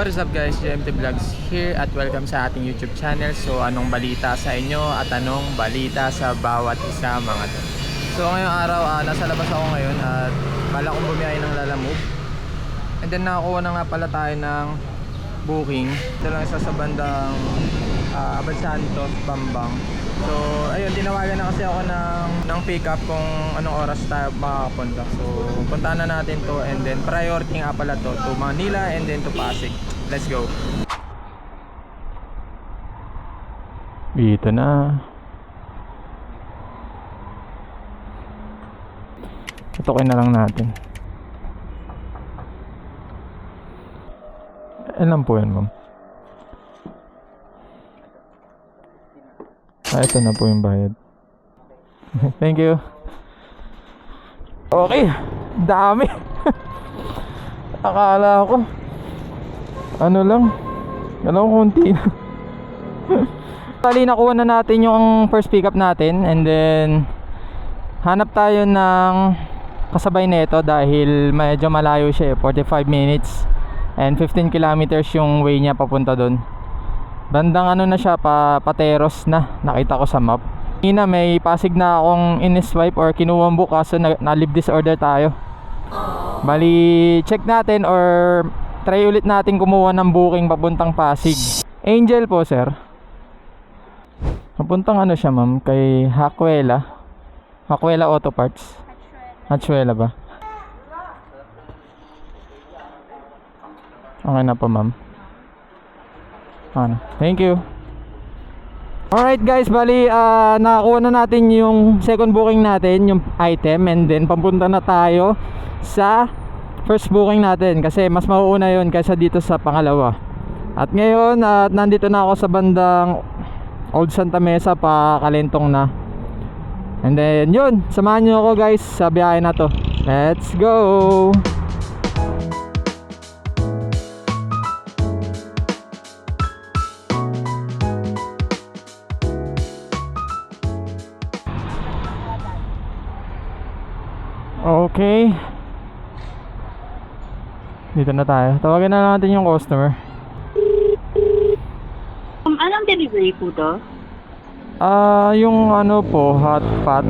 What is up guys, GMT Vlogs here at welcome sa ating YouTube channel. So anong balita sa inyo at anong balita sa bawat isa mga to. So ngayong araw, ah, nasa labas ako ngayon at bala kong bumiyahe ng Lalamove. And then nakakuha na nga pala tayo ng booking. Ito lang isa sa bandang uh, Abad Santos, Bambang. So ayun, tinawagan na kasi ako ng, ng pick up kung anong oras tayo makakapunta. So puntahan na natin to and then priority nga pala to to Manila and then to Pasig. Let's go. Dito na. Tutukin na lang natin. Ilan po yan, ma'am? Ah, ito na po yung bayad. Thank you. Okay. Dami. Akala ko. Ano lang. Ko konti na. Bali, nakuha na natin yung first pickup natin and then hanap tayo ng kasabay nito dahil medyo malayo siya eh, 45 minutes and 15 kilometers yung way niya papunta doon. Bandang ano na siya, pa, pateros na, nakita ko sa map. Ina may pasig na akong in-swipe or kinuwang book kaso na, na-leave disorder tayo. Bali, check natin or try ulit natin kumuha ng booking papuntang Pasig. Angel po, sir. Papuntang ano siya, ma'am? Kay Hakwela. Hakwela Auto Parts. Hachuela ba? Okay na po, ma'am. Ano? Thank you. Alright guys, bali ah, nakakuha na natin yung second booking natin, yung item and then papunta na tayo sa first booking natin kasi mas mauuna yon kaysa dito sa pangalawa. At ngayon, at nandito na ako sa bandang Old Santa Mesa pa Kalentong na. And then yun, samahan nyo ako guys sa biyahe na to. Let's go! Okay. Dito na tayo. Tawagan na natin yung customer. Um, anong delivery po to? Ah, yung ano po, hot pot.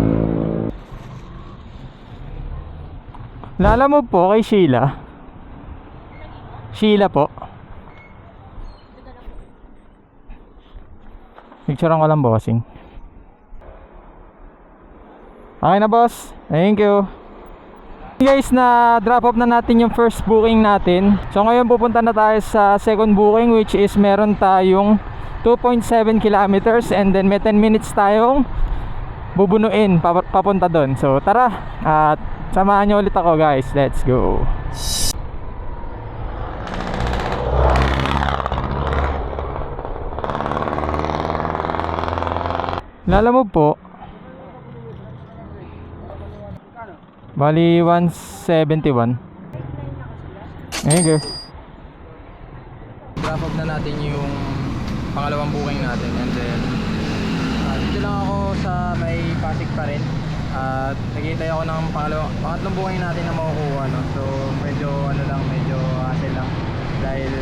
Lala mo po kay Sheila. Sheila po. Picturean ko lang bossing. Okay na boss. Thank you. Guys, na drop off na natin yung first booking natin. So ngayon pupunta na tayo sa second booking which is meron tayong 2.7 kilometers and then may 10 minutes tayong bubunuin pap- papunta doon. So tara at samahan nyo ulit ako guys. Let's go. Lala mo po. Bali 171. Thank you. Drop off na natin yung pangalawang booking natin and then ah, dito lang ako sa may Pasig pa rin at naghihintay ako ng pangalawang pangatlong booking natin na makukuha no? so medyo ano lang medyo hassle lang dahil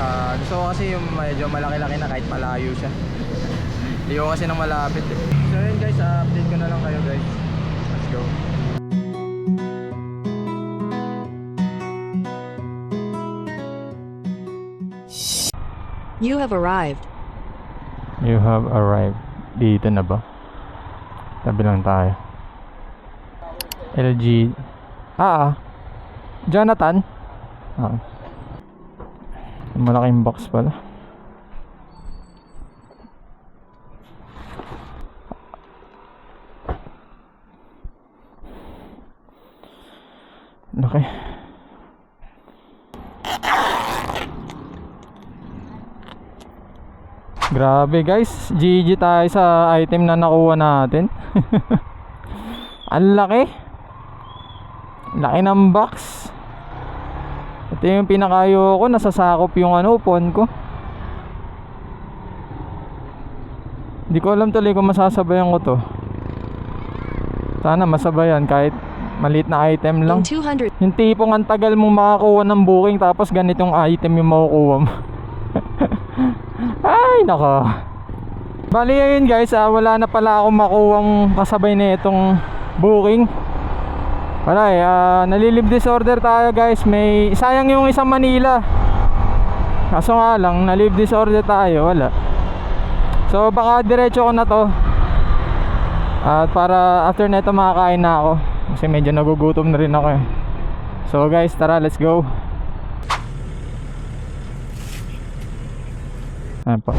ah, gusto ko kasi yung medyo malaki-laki na kahit malayo siya hindi ko kasi nang malapit eh. so yun guys ah, update ko na lang kayo guys let's go You have arrived. You have arrived. Dito na ba? Tabi lang tayo. LG. Ah. Jonathan. Ah. Malaking box pala. Laki. Grabe guys, GG tayo sa item na nakuha natin. Ang laki. Laki ng box. Ito yung pinakayo ko, nasasakop yung ano, upon ko. Hindi ko alam tuloy kung masasabayan ko to. Sana masabayan kahit Maliit na item lang. In 200 Yung tipong ang tagal mong makakuha ng booking tapos ganitong item yung makukuha mo. Ay, nako. Bali yun guys, ah, wala na pala akong makuwang kasabay na itong booking. Wala eh, ah, nalilib disorder tayo guys. May sayang yung isang Manila. Kaso nga lang, nalilib disorder tayo, wala. So baka diretso ko na to. At para after nito makakain na ako. Kasi medyo nagugutom na rin ako eh. So guys, tara, let's go. Ayan po.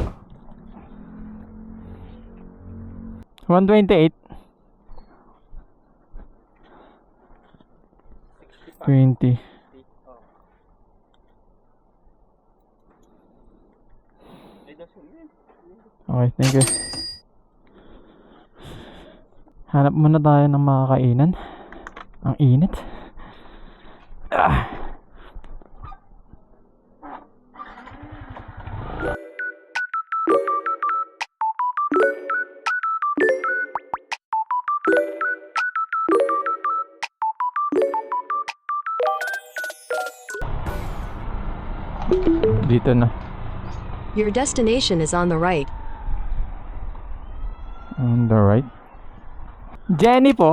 128. 20. Okay, thank you. Hanap muna tayo ng makakainan. Ang init. Ah. Dito na. Your destination is on the right. On the right. Jenny po.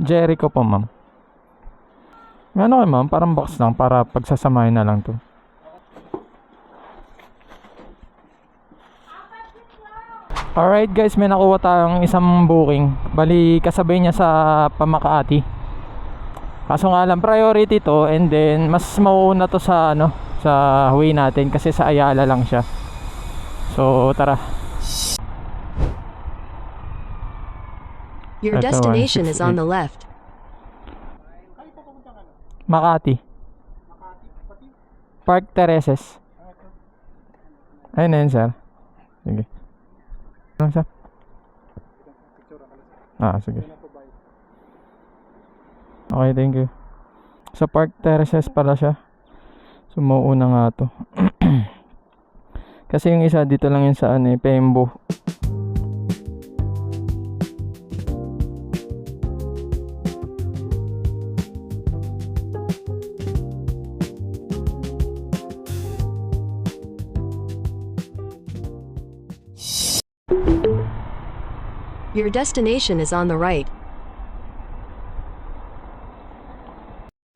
Jericho po, ma'am. Ano kayo, ma'am? Parang box lang para pagsasamahin na lang to. Alright guys, may nakuha tayong isang booking. Bali, kasabay niya sa Pamakati. Kaso nga lang, priority to and then mas mauuna to sa ano, sa way natin kasi sa Ayala lang siya. So, tara. Your Ito, destination is on 168. the left. Makati. Park Tereses. Ayun na yun, sir. Sige. Ano, sir? Ah, sige. Okay, thank you. Sa Park Terraces pala siya. So, mauuna nga to. Kasi yung isa dito lang yun sa ano eh, Pembo. Your destination is on the right.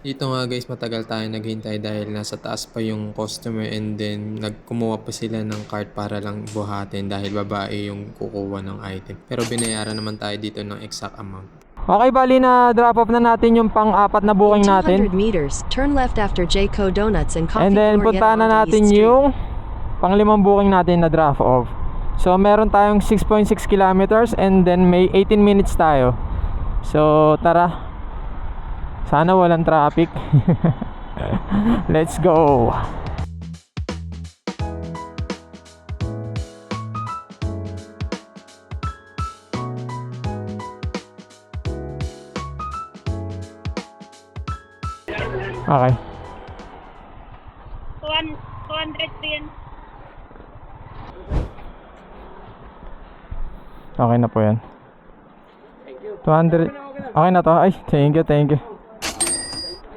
Dito nga guys, matagal tayo naghintay dahil nasa taas pa yung customer and then nagkumuha pa sila ng cart para lang buhatin dahil babae yung kukuha ng item. Pero binayaran naman tayo dito ng exact amount. Okay, bali na drop off na natin yung pang-apat na In booking 200 natin. meters, turn left after Jayco Donuts and Coffee And then puntahan na natin yung panglimang booking natin na drop off. So meron tayong 6.6 kilometers and then may 18 minutes tayo. So tara. Sana walang traffic. Let's go. Okay. 200 din. Okay na po yan. 200. Okay na to. Ay, thank you, thank you.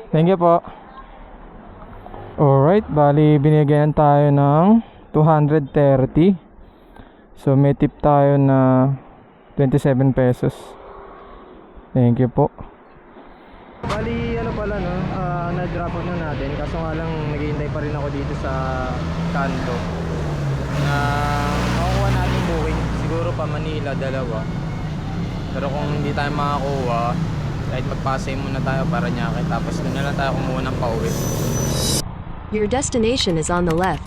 Thank you po. Alright, bali binigyan tayo ng 230. So may tip tayo na 27 pesos. Thank you po. Bali ano pala no, Ah, na-drop off na natin kaso nga lang naghihintay pa rin ako dito sa kanto na makukuha natin booking siguro pa Manila dalawa pero kung hindi tayo makakuha kahit magpasay muna tayo para nyake tapos doon na lang tayo kumuha ng pauwi Your destination is on the left.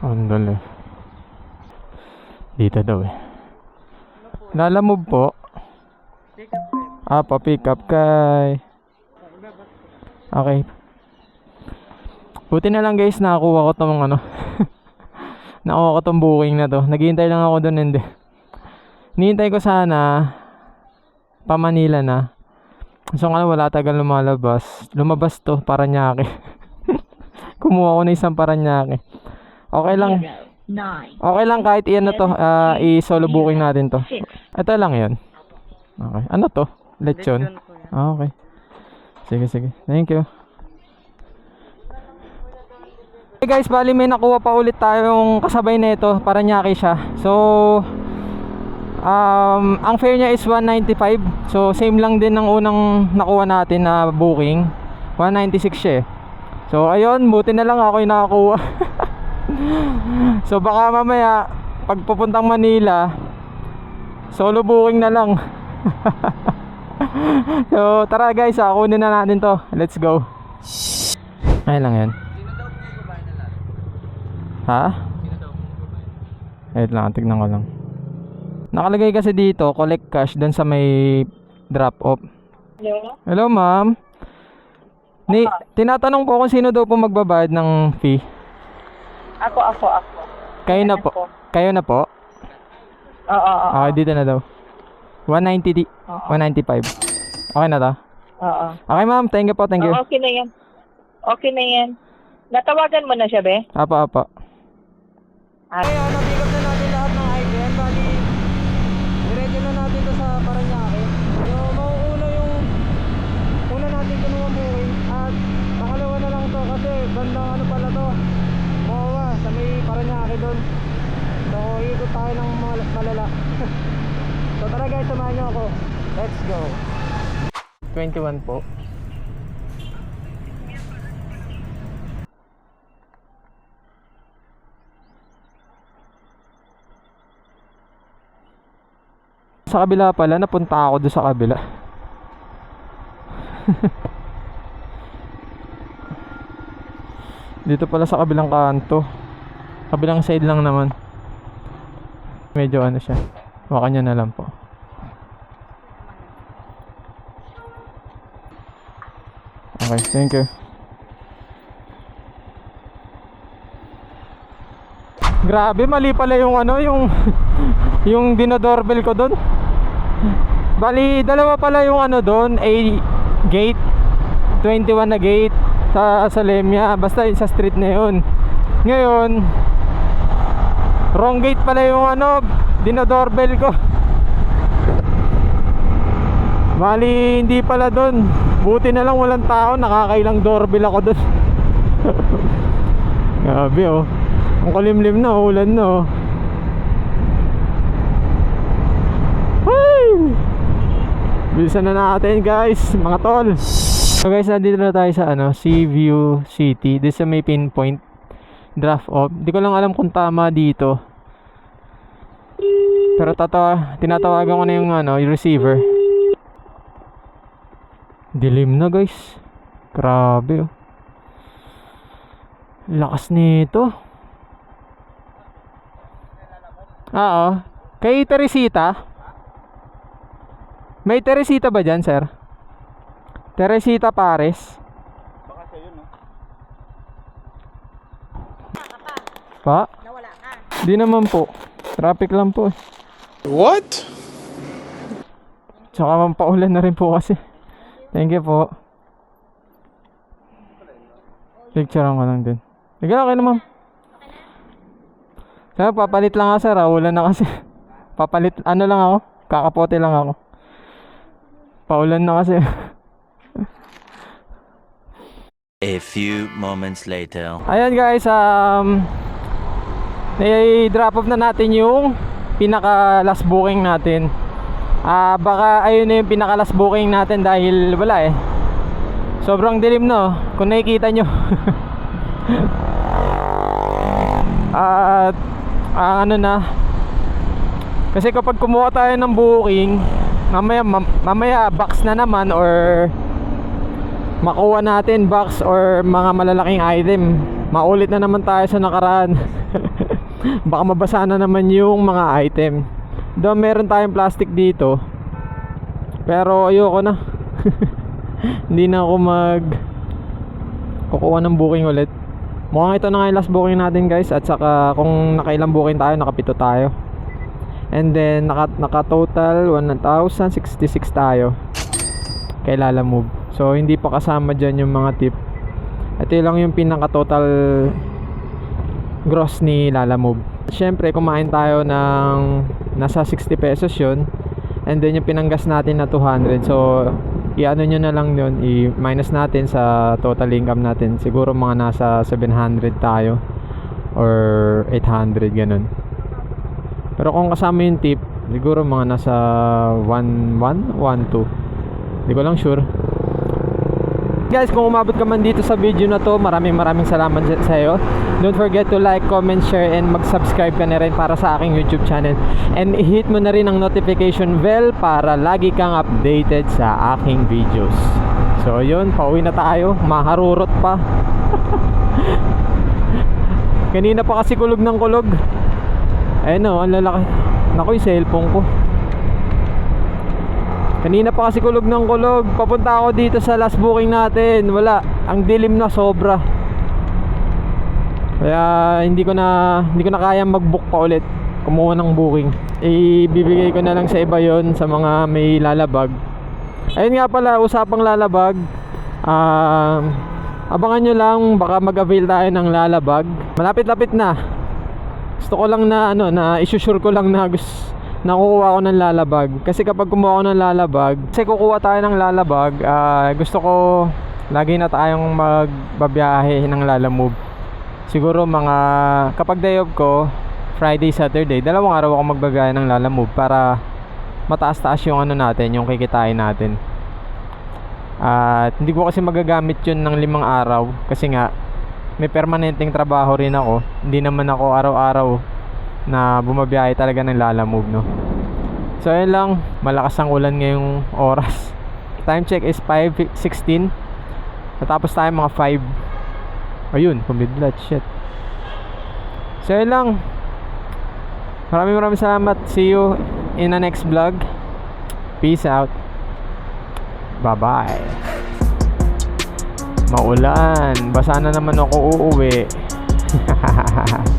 Andali. Dito daw eh. Lalamove po. Ah, pa pick up kay. Okay. Buti na lang guys, nakakuha ko tong ano. nakakuha ko tong booking na to. Naghihintay lang ako doon hindi. Nihintay ko sana pa Manila na. So nga wala tagal lumalabas. Lumabas to para nyake. Kumuha ko na isang Paranaque. Okay lang. Okay lang kahit iyan na to, ah, i-solo booking natin to. Ito lang yan. Okay. Ano to? Lechon? Ah, okay. Sige, sige. Thank you. Hey guys, bali may nakuha pa ulit tayong kasabay nito para nyaki siya. So, um, ang fare niya is 195. So, same lang din ng unang nakuha natin na booking. 196 siya eh. So, ayun, buti na lang ako yung nakakuha. so, baka mamaya, pag pupuntang Manila, solo booking na lang. so, tara guys, ah, kunin na natin to. Let's go. Ayun lang yan. Ha? Wait lang, tignan ko lang. Nakalagay kasi dito, collect cash dun sa may drop off. Hello? Hello, ma'am. Ni, tinatanong po kung sino daw po magbabayad ng fee. Ako, ako, ako. Kayo na po. Ako. Kayo na po? Oo, oo, oo. Okay, dito na daw. 190 di, Oo. 195. Okay na to? Oo. Okay, ma'am. Thank you po, thank you. Oo, okay na yan. Okay na yan. Natawagan mo na siya, be? Apa, apa. At, Kaya na-pick up na natin lahat ng item. Bali, diretso na natin to sa Paranaque. So, mauuna yung una natin kinuha booking. At nakalawa na lang to kasi bandang ano pala to. Mowa, sa may Paranaque doon. So, ikot tayo ng mal- malala. so, tara guys, samahan nyo ako. Let's go. 21 po. Sa kabila pala, napunta ako doon sa kabila. Dito pala sa kabilang kanto. Kabilang side lang naman. Medyo ano siya. Baka nyo na lang po. Okay, thank you. Grabe, mali pala yung ano, yung yung dinodoorbell ko doon. Bali, dalawa pala yung ano doon, A gate 21 na gate sa Salemia, basta yun sa street na yun. Ngayon, wrong gate pala yung ano, dinodoorbell ko. Bali, hindi pala doon. Buti na lang walang tao, nakakailang doorbell ako doon. Grabe oh. Ang kulimlim na, ulan na oh. Bilisan na natin guys, mga tol. So guys, nandito na tayo sa ano, Sea View City. This sa may pinpoint draft off. Di ko lang alam kung tama dito. Pero tatawa, tinatawagan ko na yung ano, yung receiver. Dilim na guys. Grabe oh. Lakas nito. Oo. Kay Teresita? May Teresita ba dyan, sir? Teresita Pares? Pa? nawala ka. Di naman po. Traffic lang po. eh. What? Tsaka mampaulan na rin po kasi. Thank you po. Picture ko lang din. Sige, okay na ma'am. Sir, papalit lang ako sir. ah. Ulan na kasi. Papalit, ano lang ako. Kakapote lang ako. Paulan na kasi. A few moments later. Ayan guys, um i-drop off na natin yung pinaka last booking natin. Ah, baka ayun na yung pinaka last booking natin dahil wala eh. Sobrang dilim no, kung nakikita nyo. At ang ano na kasi kapag kumuha tayo ng booking, mamaya mam- mamaya box na naman or makuha natin box or mga malalaking item maulit na naman tayo sa nakaraan baka mabasa na naman yung mga item doon meron tayong plastic dito pero ayoko na hindi na ako mag kukuha ng booking ulit mukhang ito na nga yung last booking natin guys at saka kung nakailang booking tayo nakapito tayo and then naka, naka total 1,066 tayo kay Lala Move. So hindi pa kasama dyan yung mga tip. Ito lang yung pinaka total gross ni Lala Move. Siyempre kumain tayo ng nasa 60 pesos yun. and then yung pinanggas natin na 200 so i-ano nyo na lang yun i-minus natin sa total income natin. Siguro mga nasa 700 tayo or 800 ganun. Pero kung kasama yung tip siguro mga nasa 1 1 1 2 hindi ko lang sure guys kung umabot ka man dito sa video na to maraming maraming salamat sa iyo don't forget to like comment share and mag subscribe ka na rin para sa aking youtube channel. And hit mo na rin ang notification bell para lagi kang updated sa aking videos. So yun pauwi na tayo. Maharurot pa. Kanina pa kasi kulog ng kulog. Ayun o ang lalaki. Naku yung cellphone ko Kanina pa kasi kulog ng kulog. Papunta ako dito sa last booking natin. Wala. Ang dilim na sobra. Kaya hindi ko na hindi ko na kaya mag-book pa ulit. Kumuha ng booking. Ibibigay ko na lang sa iba 'yon sa mga may lalabag. Ayun nga pala, usapang lalabag. Um, abangan nyo lang, baka mag-avail tayo ng lalabag. Malapit-lapit na. Gusto ko lang na ano, na isusure ko lang na gusto nakukuha ko ng lalabag. Kasi kapag kumuha ko ng lalabag kasi kukuha tayo ng lalabag ah, gusto ko lagi na tayong magbabiyahe ng lalamove. Siguro mga kapag day off ko Friday, Saturday dalawang araw ako magbabiyahe ng lalamove para mataas-taas yung ano natin yung kikitain natin. At hindi ko kasi magagamit yun ng limang araw kasi nga may permanenteng trabaho rin ako. Hindi naman ako araw-araw na bumabiyahe talaga ng lalamove no? So ayun lang. Malakas ang ulan ngayong oras. Time check is 5.16 natapos tayo mga 5 ayun kumidlat shit. So ayun lang. Maraming maraming salamat. See you in the next vlog. Peace out. Bye bye maulan. Basa na naman ako uuwi